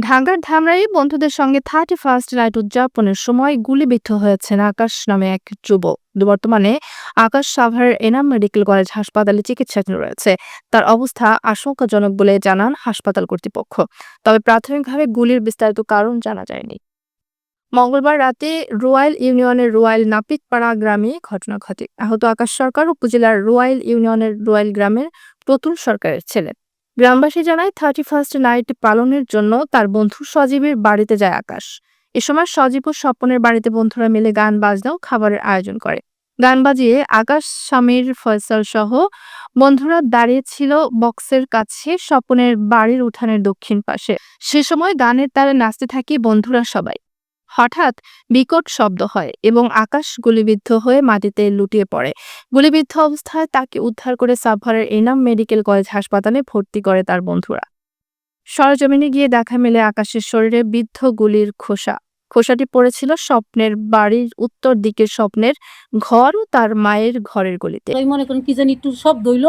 ঢাকার ধামরাই বন্ধুদের সঙ্গে থার্টি ফার্স্ট নাইট উদযাপনের সময় গুলিবিদ্ধ হয়েছেন আকাশ নামে এক যুবক। বর্তমানে আকাশ সাভার এনাম মেডিকেল কলেজ হাসপাতালে চিকিৎসাধীন রয়েছে। তার অবস্থা আশঙ্কাজনক বলে জানান হাসপাতাল কর্তৃপক্ষ। তবে প্রাথমিকভাবে গুলির বিস্তারিত কারণ জানা যায়নি। মঙ্গলবার রাতে রোয়াইল ইউনিয়নের রোয়াইল নাপিতপাড়া গ্রামে ঘটনা ঘটে। আহত আকাশ সরকার উপজেলার রোয়াইল ইউনিয়নের রোয়াইল গ্রামের প্রতুল সরকারের ছেলে। গ্রামবাসী জানায় থার্টি ফার্স্ট নাইট পালনের জন্য তার বন্ধু সজীবের বাড়িতে যায় আকাশ। এ সময় সজীব ও স্বপনের বাড়িতে বন্ধুরা মিলে গান বাজনাও খাবারের আয়োজন করে। গান বাজিয়ে আকাশ, স্বামীর ফয়সাল সহ বন্ধুরা দাঁড়িয়ে ছিল বক্সের কাছে স্বপনের বাড়ির উঠানের দক্ষিণ পাশে। সে সময় গানের তালে নাচতে থাকি বন্ধুরা সবাই। হঠাৎ বিকট শব্দ হয় এবং আকাশ গুলিবিদ্ধ হয়ে মাটিতে লুটিয়ে পড়ে। গুলিবিদ্ধ অবস্থায় তাকে উদ্ধার করে সাভারের এনাম মেডিকেল কলেজ হাসপাতালে ভর্তি করে তার বন্ধুরা। সরজমিনে গিয়ে দেখা মেলে আকাশের শরীরে বিদ্ধ গুলির খোসা। খোসাটি পড়েছিল স্বপ্নের বাড়ির উত্তর দিকের স্বপ্নের ঘর ও তার মায়ের ঘরের গলিতে। মনে করেন কি জানি একটু শব্দ হইল।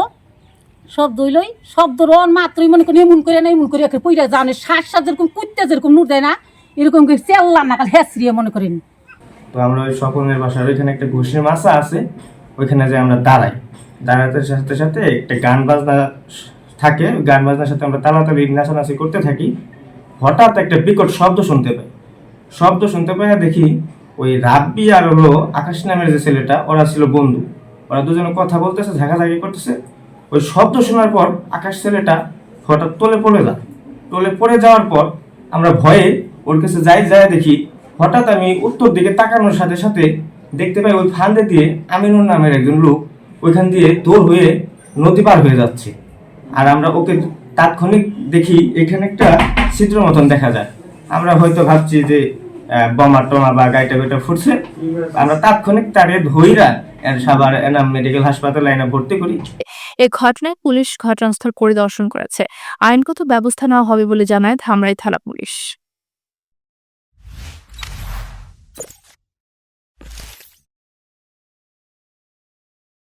শব্দ হইলই শব্দ রন মাত্রই মনে করেন এমন করে না, এমন করে পইরা জানে। শ্বাস যেরকম কুত্তে যেরকম নুর দেয় না। এরকম করে চেল্লাম না কাল হেসরিয়ে মনে করেন। তো আমরা ওই স্বপনের বাসার ওইখানে একটা ঘুষের মাছা আছে, ওইখানে যে আমরা দাঁড়াই। দাঁড়াতে সাথে সাথে একটা গান বাজনা থাকে গান বাজনার সাথে আমরা তাড়াতাড়ি নাচানাচি করতে থাকি। হঠাৎ একটা বিকট শব্দ শুনতে পাই। শব্দ শুনতে পাই দেখি ওই রাব্বি আর হলো আকাশ নামের যে ছেলেটা, ওরা ছিল বন্ধু। ওরা দুজনে কথা বলতেছে, ঝাঁকাঝাঁকি করতেছে। ওই শব্দ শোনার পর আকাশ ছেলেটা হঠাৎ তোলে পড়ে যায়। তোলে পড়ে যাওয়ার পর আমরা ভয়ে ওর কাছে যাই যাই দেখি, হঠাৎ আমি উত্তর দিকে তাকানোর সাথে সাথে দেখতে পাই ওই ফান্দে দিয়ে আমিনুর নামের একজন লোক ওইখান দিয়ে দৌড় হয়ে নদী পার হয়ে যাচ্ছে। আর আমরা ওকে তাৎক্ষণিক দেখি এখানে একটা চিত্র মতন দেখা যায়। আমরা হয়তো ভাবছি যে বোমা টোমা বা গাইটা গাইটা ফুটছে। আমরা তাৎক্ষণিক তারে এর সাবার এনাম মেডিকেল হাসপাতালে এনে ভর্তি করি। এ ঘটনায় পুলিশ ঘটনাস্থল পরিদর্শন করেছে। আইনগত ব্যবস্থা নেওয়া হবে বলে জানায় ধামরাই থানা পুলিশ।